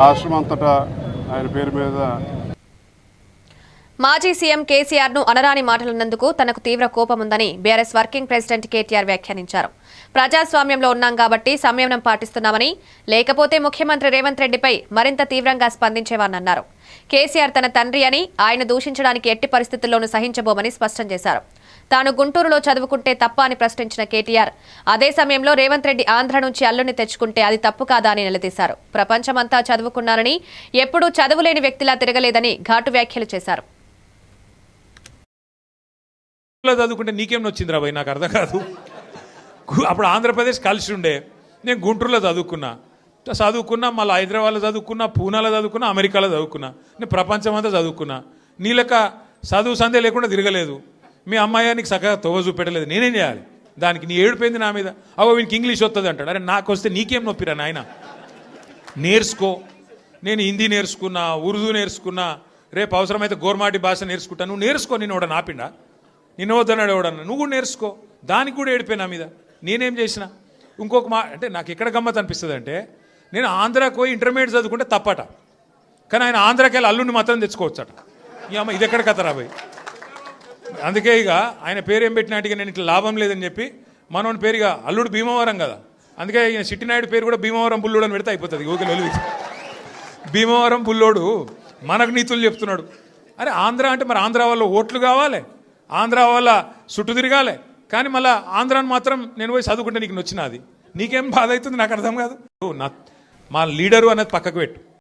రాష్ట్రం అంతటా ఆయన పేరు మీద మాజీ సీఎం కేసీఆర్ను అనరాని మాటలున్నందుకు తనకు తీవ్ర కోపముందని బీఆర్ఎస్ వర్కింగ్ ప్రెసిడెంట్ కేటీఆర్ వ్యాఖ్యానించారు. ప్రజాస్వామ్యంలో ఉన్నాం కాబట్టి సంయమనం పాటిస్తున్నామని లేకపోతే ముఖ్యమంత్రి రేవంత్ రెడ్డిపై మరింత తీవ్రంగా స్పందించేవారన్నారు. కేసీఆర్ తన తండ్రి అని ఆయన దూషించడానికి ఎట్టి పరిస్థితుల్లోనూ సహించబోమని స్పష్టం చేశారు. తాను గుంటూరులో చదువుకుంటే తప్ప అని ప్రశ్నించిన కేటీఆర్. అదే సమయంలో రేవంత్ రెడ్డి ఆంధ్ర నుంచి అల్లుని తెచ్చుకుంటే అది తప్పు కాదా అని నిలదీశారు. ప్రపంచమంతా చదువుకున్నారని ఎప్పుడూ చదువులేని వ్యక్తిలా తిరగలేదని ఘాటు వ్యాఖ్యలు చేశారు. చదువుకుంటే నీకేం నొచ్చింది రాబోయ్ నాకు అర్థం కాదు. అప్పుడు ఆంధ్రప్రదేశ్ కలిసి ఉండే. నేను గుంటూరులో చదువుకున్నా. చదువుకున్నా మళ్ళీ హైదరాబాద్లో చదువుకున్నా పూనాలో చదువుకున్నా అమెరికాలో చదువుకున్నా. నేను ప్రపంచం అంతా చదువుకున్నా నీలక చదువు సందే లేకుండా తిరగలేదు. మీ అమ్మాయి నీకు సగ తొవ్వ చూపెట్టలేదు నేనేం చేయాలి? దానికి నీ ఏడిపోయింది నా మీద? అవో వీనికి ఇంగ్లీష్ వస్తుంది అంటాడు. అరే నాకు వస్తే నీకేం నొప్పిరా నాయన? నేర్చుకో. నేను హిందీ నేర్చుకున్నా ఉర్దూ నేర్చుకున్నా రేపు అవసరమైతే గోర్మాటి భాష నేర్చుకుంటా. నువ్వు నేర్చుకో నేను ఎవడ నాపిండా నిన్న వద్దన్నాడు ఎవడన్నా? నువ్వు కూడా నేర్చుకో. దానికి కూడా ఏడిపోయి నా మీద. నేనేం చేసిన? ఇంకొక మా అంటే నాకు ఎక్కడ గమ్మత్ అనిపిస్తుంది అంటే నేను ఆంధ్రాకి పోయి ఇంటర్మీడియట్ చదువుకుంటే తప్పట. కానీ ఆయన ఆంధ్రాకి వెళ్ళి అల్లుని మాత్రం తెచ్చుకోవచ్చట. ఈ అమ్మ ఇది ఎక్కడ కథ రాబోయ్ అందుకే ఇక ఆయన పేరు ఏం పెట్టినట్టుగా నేను ఇట్లా లాభం లేదని చెప్పి మనోని పేరు ఇక అల్లుడు భీమవరం కదా. అందుకే ఈయన సిట్టినాయుడు పేరు కూడా భీమవరం బుల్లుడు అని పెడితే అయిపోతుంది. ఓకే లొలి భీమవరం బుల్లోడు మనకు నీతులు చెప్తున్నాడు. అరే ఆంధ్ర అంటే మరి ఆంధ్ర వల్ల ఓట్లు కావాలి. ఆంధ్ర వల్ల చుట్టూ తిరగాలి. కానీ మళ్ళీ ఆంధ్రాని మాత్రం నేను పోయి చదువుకుంటే నీకు నొచ్చినది నీకేం బాధ అవుతుంది? నాకు అర్థం కాదు. నా మా లీడరు అనేది పక్కకు పెట్టు.